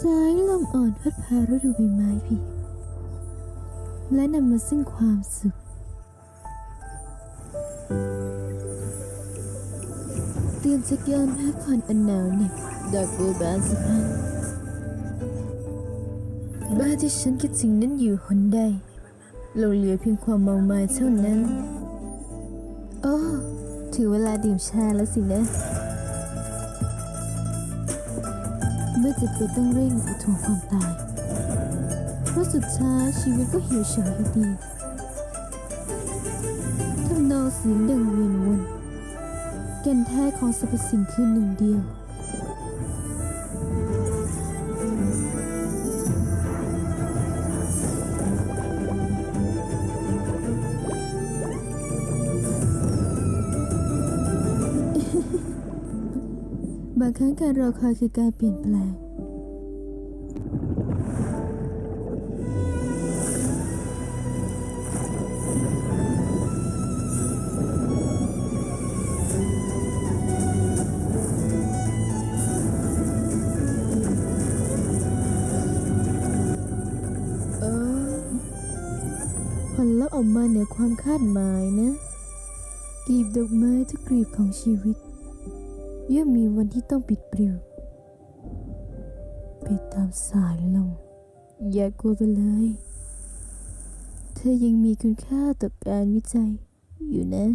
สายลมอ่อนพัดพาฤดูใบไม้ผลิและนำมาซึ่งความสุขเตือนจากยามพักผ่อนอันหนาวเหน็บดอกบัวบานสะพรั่งบ้านที่ฉันคิดถึงนั้นอยู่หนใดเราเหลือเพียงความเมามายเท่านั้น โอ้ถึงเวลาดื่มชาแล้วสินะ เมื่อจะเป็นต้องเร่งอุทวงความตาย เพราะสุดท้ายชีวิตก็เหี่ยวเฉาอยู่ดีทำนองเสียงดังเวียนวนแก่นแท้ของสรรพสิ่งคือหนึ่งเดียว บางครั้งการรอคอยคือการเปลี่ยนแปลง เออผลลัพธ์ออกมาเหนือความคาดหมายนะ กลีบดอกไม้ทุกกลีบของชีวิต ย่อมมีวันที่ต้องปิดปลิวไปตามสายลมอย่ากลัวไปเลย เธอยังมีคุณค่าต่อการวิจัยอยู่นะ